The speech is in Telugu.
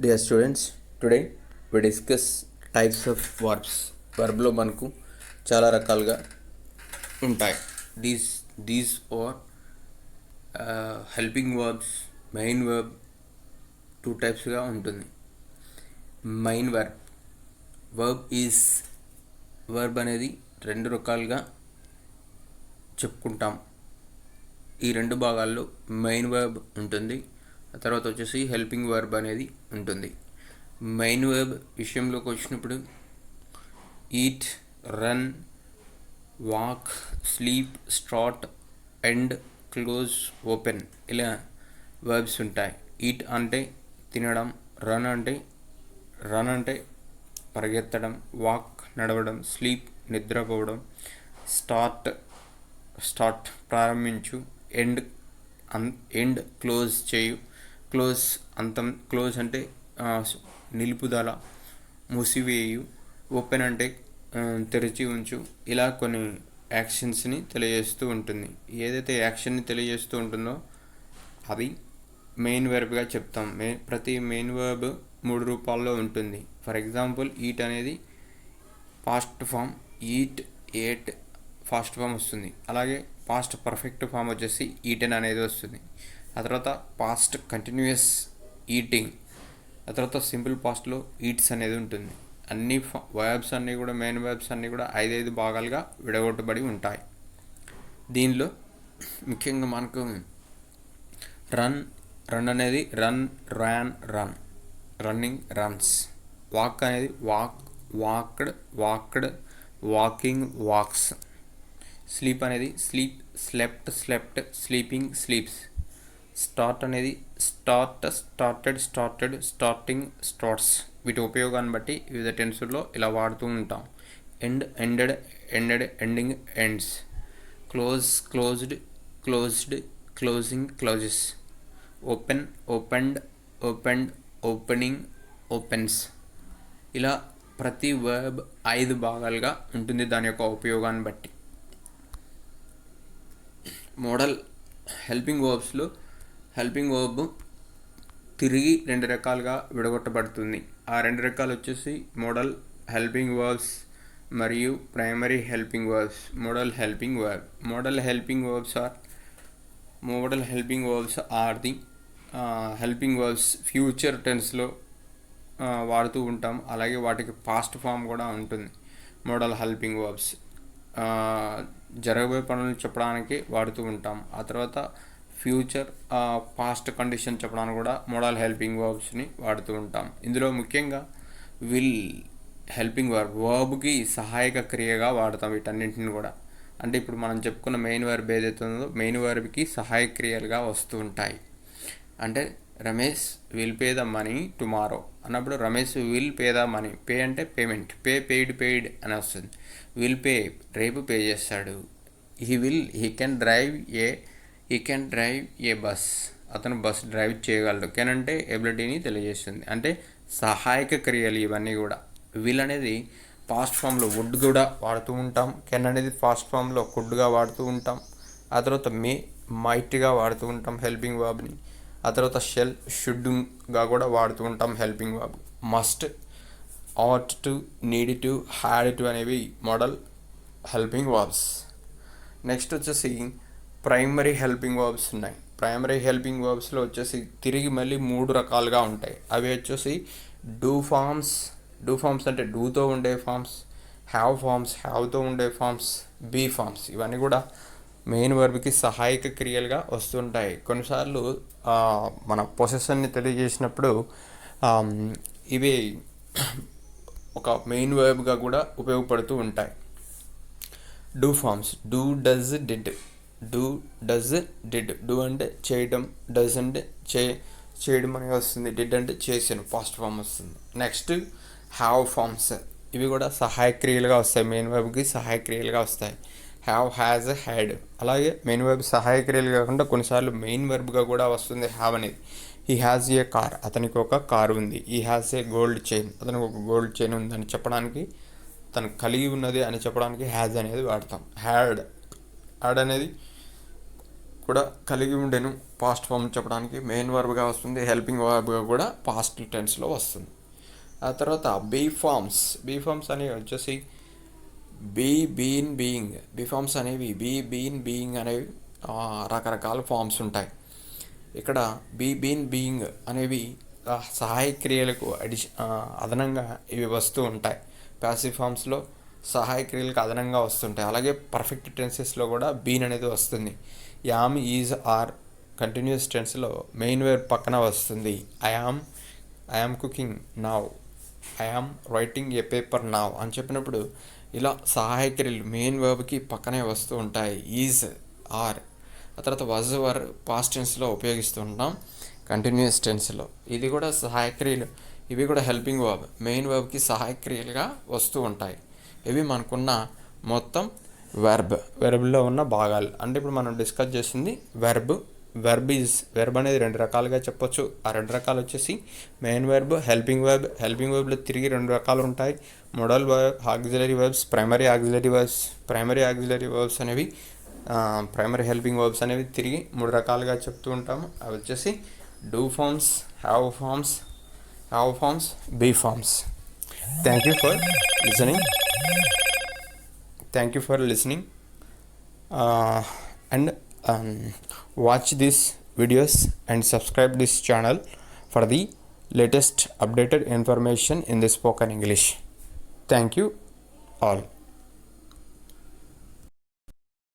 Dear students today we discuss types of verbs వర్బ్లో మనకు చాలా రకాలుగా ఉంటాయి. These these are helping verbs main verb two టైప్స్గా ఉంటుంది. Main verb verb is verb అనేది రెండు రకాలుగా చెప్పుకుంటాం. ఈ రెండు భాగాల్లో మెయిన్ వర్బ్ ఉంటుంది. తర్వాత వచ్చేసి హెల్పింగ్ వర్బ్ అనేది ఉంటుంది. మెయిన్ వర్బ్ విషయంలోకి వచ్చినప్పుడు eat run walk sleep start end close open ఇలా వర్బ్స్ ఉంటాయి. ఈట్ అంటే తినడం రన్ అంటే రన్ అంటే పరిగెత్తడం వాక్ నడవడం స్లీప్ నిద్రపోవడం స్టార్ట్ స్టార్ట్ ప్రారంభించు ఎండ్ అన్ ఎండ్ క్లోజ్ చేయు క్లోజ్ అంతం క్లోజ్ అంటే నిలుపుదల మూసివేయు ఓపెన్ అంటే తెరిచి ఉంచు ఇలా కొన్ని యాక్షన్స్ని తెలియజేస్తూ ఉంటుంది. ఏదైతే యాక్షన్ని తెలియజేస్తూ ఉంటుందో అది మెయిన్ వెర్బ్గా చెప్తాం. మే ప్రతి మెయిన్ వర్బ్ మూడు రూపాల్లో ఉంటుంది. ఫర్ ఎగ్జాంపుల్ ఈట్ అనేది past form eat ate fast form వస్తుంది. అలాగే పాస్ట్ పర్ఫెక్ట్ ఫామ్ వచ్చేసి ఈటెన్ అనేది వస్తుంది. ఆ తర్వాత పాస్ట్ కంటిన్యూస్ ఈటింగ్ ఆ తర్వాత సింపుల్ పాస్ట్లో ఈట్స్ అనేది ఉంటుంది. అన్ని వైబ్స్ అన్నీ కూడా మెయిన్ వైబ్స్ అన్నీ కూడా ఐదైదు భాగాలుగా విడగొట్టబడి ఉంటాయి. దీనిలో ముఖ్యంగా మనకు రన్ రన్ అనేది run ran run running runs walk అనేది walk walked walked walking walks sleep అనేది sleep slept slept sleeping sleeps start అనేది start started started starting starts. వీటి ఉపయోగాన్ని బట్టి వివిధ టెన్సుల్లో ఇలా వాడుతూ ఉంటాం. End ended ended ending ends. Close closed closed closing closes. Open opened opened opening opens. ఇలా ప్రతి వర్బ్ ఐదు భాగాలుగా ఉంటుంది దాని యొక్క ఉపయోగాన్ని బట్టి. మోడల్ హెల్పింగ్ వర్బ్స్లో హెల్పింగ్ వర్బ్ తిరిగి రెండు రకాలుగా విడగొట్టబడుతుంది. ఆ రెండు రకాలు వచ్చేసి మోడల్ హెల్పింగ్ వర్బ్స్ మరియు primary helping verbs. Model helping verb. Model helping verbs are model helping verbs are the helping verbs future టెన్స్లో వాడుతూ ఉంటాం. అలాగే వాటికి పాస్ట్ ఫామ్ కూడా ఉంటుంది. మోడల్ హెల్పింగ్ వర్బ్స్ జరగబోయే పనులు చెప్పడానికి వాడుతూ ఉంటాం. ఆ తర్వాత ఫ్యూచర్ పాస్ట్ కండిషన్ చెప్పడానికి కూడా మోడల్ హెల్పింగ్ వర్బ్స్ని వాడుతూ ఉంటాం. ఇందులో ముఖ్యంగా విల్ హెల్పింగ్ వర్బ్ వర్బ్కి సహాయక క్రియగా వాడతాం వీటన్నింటిని కూడా. అంటే ఇప్పుడు మనం చెప్పుకున్న మెయిన్ వర్బ్ ఏదైతే ఉందో మెయిన్ వర్బ్కి సహాయక క్రియలుగా వస్తూ ఉంటాయి. అంటే Ramesh will pay the money tomorrow అన్నప్పుడు Ramesh will pay the money pay అంటే పేమెంట్ పే పెయిడ్ పెయిడ్ అని వస్తుంది. విల్ పే రేపు పే చేస్తాడు. He will he can drive a he can drive a bus అతను బస్ డ్రైవ్ చేయగలడు. కెన్ అంటే ఎబిలిటీని తెలియజేస్తుంది. అంటే సహాయక క్రియలు ఇవన్నీ కూడా. విల్ అనేది పాస్ట్ ఫామ్లో వుడ్ కూడా వాడుతూ ఉంటాం. కెన్ అనేది ఫాస్ట్ ఫామ్లో కుడ్గా వాడుతూ ఉంటాం. ఆ తర్వాత మే మైట్గా వాడుతూ ఉంటాం హెల్పింగ్ వాబ్ని ఆ తర్వాత షెల్ షుడ్గా కూడా వాడుతూ ఉంటాం helping verb must ought to need to had to అనేవి మోడల్ హెల్పింగ్ వాబ్స్ నెక్స్ట్ వచ్చేసి ప్రైమరీ హెల్పింగ్ వర్బ్స్ ఉన్నాయి. ప్రైమరీ హెల్పింగ్ వర్బ్స్లో వచ్చేసి తిరిగి మళ్ళీ మూడు రకాలుగా ఉంటాయి. అవి వచ్చేసి డూ ఫార్మ్స్ డూ ఫార్మ్స్ అంటే డూతో ఉండే ఫార్మ్స్ హ్యావ్ ఫార్మ్స్ హ్యావ్తో ఉండే ఫార్మ్స్ బీ ఫార్మ్స్ ఇవన్నీ కూడా మెయిన్ వర్బ్కి సహాయక క్రియలుగా వస్తుంటాయి. కొన్నిసార్లు మన పొసెషన్ని తెలియజేసినప్పుడు ఇవి ఒక మెయిన్ వర్బ్గా కూడా ఉపయోగపడుతూ ఉంటాయి. Do forms do does did do does did do అంటే చేయడం డజ్ అంటే చే చేయడం అనేది వస్తుంది. డిడ్ అంటే చేసాను ఫాస్ట్ ఫామ్ వస్తుంది. నెక్స్ట్ హ్యావ్ ఫార్మ్స్ ఇవి కూడా సహాయక్రియలుగా వస్తాయి. మెయిన్ వెబ్కి సహాయక్రియలుగా వస్తాయి. హ్యావ్ హ్యాజ్ హ్యాడ్ అలాగే మెయిన్ వెబ్ సహాయక్రియలు కాకుండా కొన్నిసార్లు మెయిన్ వెర్బ్గా కూడా వస్తుంది హ్యావ్ అనేది. ఈ హ్యాజ్ ఏ కార్ అతనికి ఒక కారు ఉంది. ఈ హ్యాజ్ ఏ గోల్డ్ చైన్ అతనికి ఒక గోల్డ్ చైన్ ఉందని చెప్పడానికి తను కలిగి ఉన్నది అని చెప్పడానికి హ్యాజ్ అనేది వాడతాం. హ్యాడ్ యాడ్ అనేది కూడా కలిగి ఉండెను పాస్ట్ ఫామ్ చెప్పడానికి. మెయిన్ వర్బ్గా వస్తుంది హెల్పింగ్ వర్బ్గా కూడా పాస్ట్ టెన్స్లో వస్తుంది. ఆ తర్వాత బీ ఫార్మ్స్ బీ ఫార్మ్స్ అనేవి వచ్చేసి be been being be forms అనేవి బీ బీన్ బీయింగ్ అనేవి రకరకాల ఫామ్స్ ఉంటాయి. ఇక్కడ బీ బీన్ బీయింగ్ అనేవి సహాయ క్రియలకు అడిష అదనంగా ఇవి వస్తూ ఉంటాయి. ప్యాసివ్ ఫార్మ్స్లో సహాయ క్రియలకు అదనంగా వస్తుంటాయి. అలాగే పర్ఫెక్ట్ టెన్సెస్లో కూడా బీన్ అనేది వస్తుంది. యామ్ ఈజ్ ఆర్ కంటిన్యూస్ టెన్స్లో మెయిన్ వేర్ పక్కన వస్తుంది. I am I am cooking now I am writing a paper now అని చెప్పినప్పుడు ఇలా సహాయ క్రియలు మెయిన్ వర్బ్కి పక్కనే వస్తూ ఉంటాయి. ఈజ్ ఆర్ ఆ తర్వాత వజ్ వర్ పాస్ట్ టెన్స్లో ఉపయోగిస్తూ ఉంటాం. కంటిన్యూస్ టెన్స్లో ఇది కూడా సహాయ క్రియలు. ఇవి కూడా హెల్పింగ్ వర్బ్ మెయిన్ వర్బ్కి సహాయ క్రియలుగా వస్తూ ఉంటాయి. ఇవి మనకున్న మొత్తం వెర్బ్ వెర్బ్లో ఉన్న భాగాలు. అంటే ఇప్పుడు మనం డిస్కస్ చేసింది వెర్బ్ వెర్బ్ ఈజ్ వెర్బ్ అనేది రెండు రకాలుగా చెప్పొచ్చు. ఆ రెండు రకాలు వచ్చేసి main verb helping verb helping వెర్బ్లో తిరిగి రెండు రకాలు ఉంటాయి. Model verb auxiliary verbs primary auxiliary verbs primary auxiliary verbs అనేవి ప్రైమరీ హెల్పింగ్ వర్బ్స్ అనేవి తిరిగి మూడు రకాలుగా చెప్తూ ఉంటాము. అవి వచ్చేసి do forms have forms have forms be forms thank you for listening. Thank you for listening. Uh, and um, watch these videos and subscribe this channel for the latest updated information in the spoken english. Thank you all.